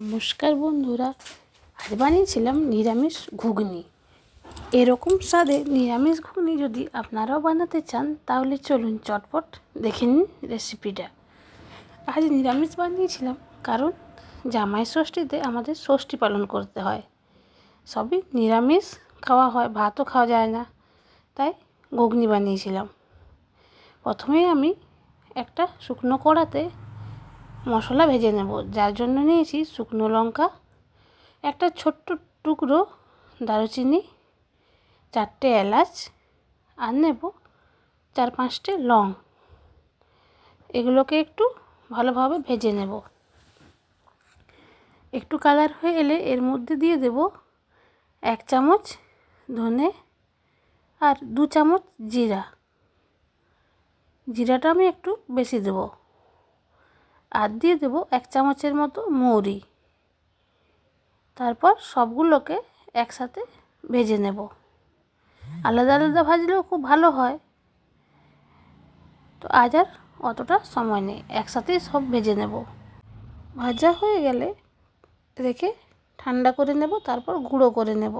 নমস্কার বন্ধুরা, আজ বানিয়েছিলাম নিরামিষ ঘুগনি। এরকম স্বাদে নিরামিষ ঘুগনি যদি আপনারাও বানাতে চান, তাহলে চলুন চটপট দেখে নিন রেসিপিটা। আজ নিরামিষ বানিয়েছিলাম কারণ জামাই ষষ্ঠীতে আমাদের ষষ্ঠী পালন করতে হয়। সবই নিরামিষ, খাওয়া হয়, ভাতও খাওয়া যায় না, তাই ঘুগনি বানিয়েছিলাম। প্রথমেই আমি একটা শুকনো কড়াতে মশলা ভেজে নেব। যার জন্য নিয়েছি শুকনো লঙ্কা, একটা ছোট্ট টুকরো দারুচিনি, চারটে এলাচ, আর নেব চার পাঁচটে লং। এগুলোকে একটু ভালোভাবে ভেজে নেব। একটু কালার হয়ে এলে এর মধ্যে দিয়ে দেব এক চামচ ধনে আর দু চামচ জিরা। জিরাটা আমি একটু বেশি দেবো। আর দিয়ে দেবো এক চামচের মতো মৌরি। তারপর সবগুলোকে একসাথে ভেজে নেব। আলাদা আলাদা ভাজলেও খুব ভালো হয়। তো আজ আর অতটা সময় নেই, একসাথেই সব ভেজে নেব। ভাজা হয়ে গেলে রেখে ঠান্ডা করে নেব, তারপর গুঁড়ো করে নেব।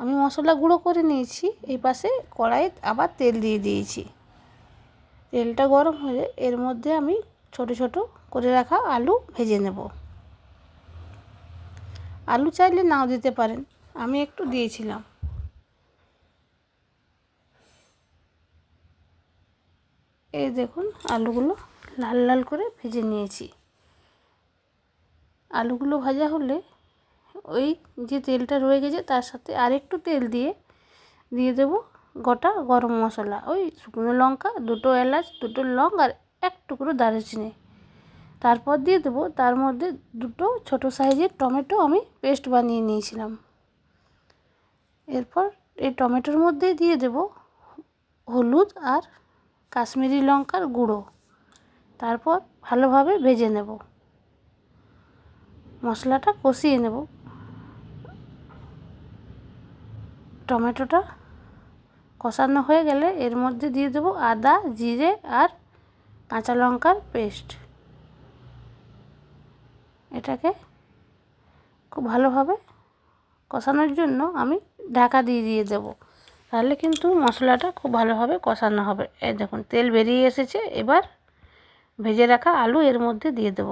আমি মশলা গুঁড়ো করে নিয়েছি, এই পাশে কড়াইয়ে আবার তেল দিয়ে দিয়েছি। তেলটা গরম হয়ে এর মধ্যে আমি ছোট ছোট করে রাখা আলু ভেজে নেব। আলু চাইলে নাও দিতে পারেন, আমি একটু দিয়েছিলাম। এই দেখুন, আলুগুলো লাল লাল করে ভেজে নিয়েছি। আলুগুলো ভাজা হলে ওই যে তেলটা রয়ে গেছে, তার সাথে আরেকটু তেল দিয়ে দিয়ে দেব গোটা গরম মশলা। ওই শুকনো লঙ্কা, দুটো এলাচ, দুটো লং আর এক টুকরো দারুচিনি। তারপর দিয়ে দেবো, তার মধ্যে দুটো ছোট সাইজের টমেটো আমি পেস্ট বানিয়ে নিয়েছিলাম। এরপর এই টমেটোর মধ্যে দিয়ে দেব হলুদ আর কাশ্মীরি লঙ্কার গুঁড়ো। তারপর ভালোভাবে ভেজে নেব। মশলাটা কষিয়ে নেব। টমেটোটা কষানো হয়ে গেলে এর মধ্যে দিয়ে দেবো আদা, জিরে আর কাঁচা লঙ্কার পেস্ট। এটাকে খুব ভালোভাবে কষানোর জন্য আমি ঢাকা দিয়ে দিয়ে দেবো। তাহলে কিন্তু মশলাটা খুব ভালোভাবে কষানো হবে। এই দেখুন, তেল বেরিয়ে এসেছে। এবার ভেজে রাখা আলু এর মধ্যে দিয়ে দেব।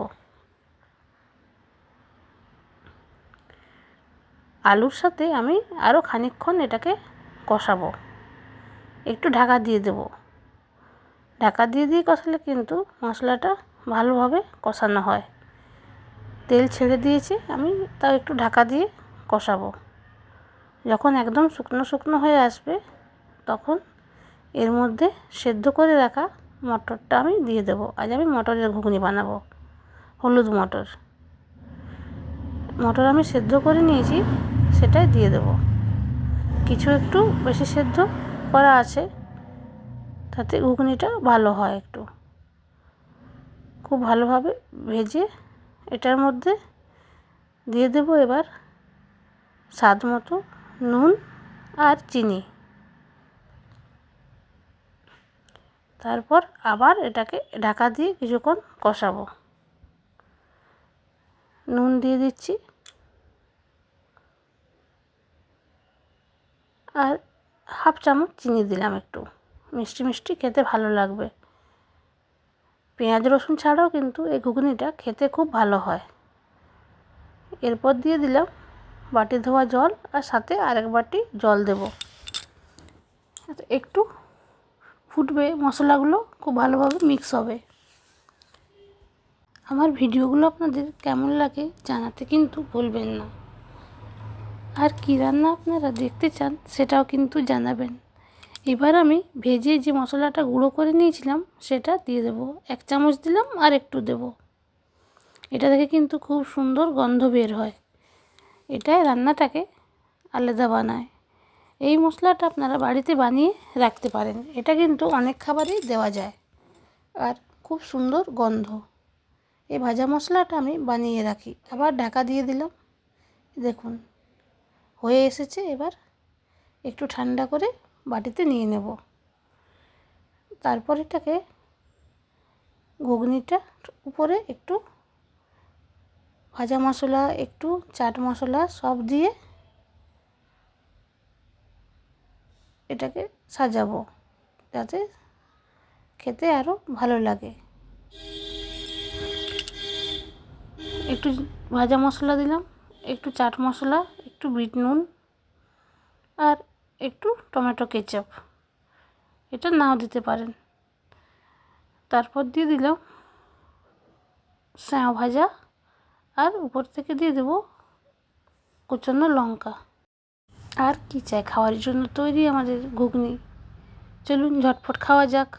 আলুর সাথে আমি আরও খানিকক্ষণ এটাকে কষাবো। একটু ঢাকা দিয়ে দেব। ঢাকা দিয়ে দিয়ে কষালে কিন্তু মশলাটা ভালোভাবে কষানো হয়। তেল ছেড়ে দিয়েছি, আমি তাও একটু ঢাকা দিয়ে কষাবো। যখন একদম শুকনো শুকনো হয়ে আসবে, তখন এর মধ্যে সেদ্ধ করে রাখা মটরটা আমি দিয়ে দেবো। আজ আমি মটরের ঘুগনি বানাবো, হলুদ মটর। মটর আমি সেদ্ধ করে নিয়েছি, সেটাই দিয়ে দেবো। কিছু একটু বেশি সেদ্ধ করা আছে তাতে ঘুগনিটা ভালো হয় একটু। খুব ভালোভাবে ভেজে এটার মধ্যে দিয়ে দেব এবার স্বাদ মতো নুন আর চিনি। তারপর আবার এটাকে ঢাকা দিয়ে কিছুক্ষণ কষাবো। নুন দিয়ে দিচ্ছি। আর হাফ চামচ চিনি দিলাম একটু। মিষ্টি মিষ্টি খেতে ভালো লাগবে। পেঁয়াজ রসুন ছাড়াও কিন্তু এই ঘুগনিটা খেতে খুব ভালো হয়। এরপর দিয়ে দিলাম বাটি ধোয়া জল আর সাথে আরেক বাটি জল দেব। একটু ফুটবে মশলাগুলো, খুব ভালোভাবে মিক্স হবে। আমার ভিডিওগুলো আপনাদের কেমন লাগে জানাতে কিন্তু ভুলবেন না। আর কী রান্না আপনারা দেখতে চান সেটাও কিন্তু জানাবেন। এবার আমি ভেজে যে মশলাটা গুঁড়ো করে নিয়েছিলাম, সেটা দিয়ে দেব। এক চামচ দিলাম আর একটু দেব। এটা থেকে কিন্তু খুব সুন্দর গন্ধ বের হয়। এটাই রান্নাটাকে আলাদা বানায়। এই মশলাটা আপনারা বাড়িতে বানিয়ে রাখতে পারেন। এটা কিন্তু অনেক খাবারেই দেওয়া যায়। আর খুব সুন্দর গন্ধ। এই ভাজা মশলাটা আমি বানিয়ে রাখি। আবার ঢাকা দিয়ে দিলাম। দেখুন, হয়ে এসেছে। এবার একটু ঠান্ডা করে বাটিতে নিয়ে নেব। তারপর এটাকে ঘুগনিটা উপরে একটু ভাজা মশলা, একটু চাট মশলা সব দিয়ে এটাকে সাজাবো যাতে খেতে আরও ভালো লাগে। একটু ভাজা মশলা দিলাম, একটু চাট মশলা, একটু বিট নুন আর একটু টমেটো কেচাপ। এটা নাও দিতে পারেন। তারপর দিয়ে দিলাম স্যাঁ ভাজা আর উপর থেকে দিয়ে দেবো কুচনো লঙ্কা। আর কি চাই? খাওয়ার জন্য তৈরি আমাদের ঘুগনি। চলুন ঝটফট খাওয়া যাক।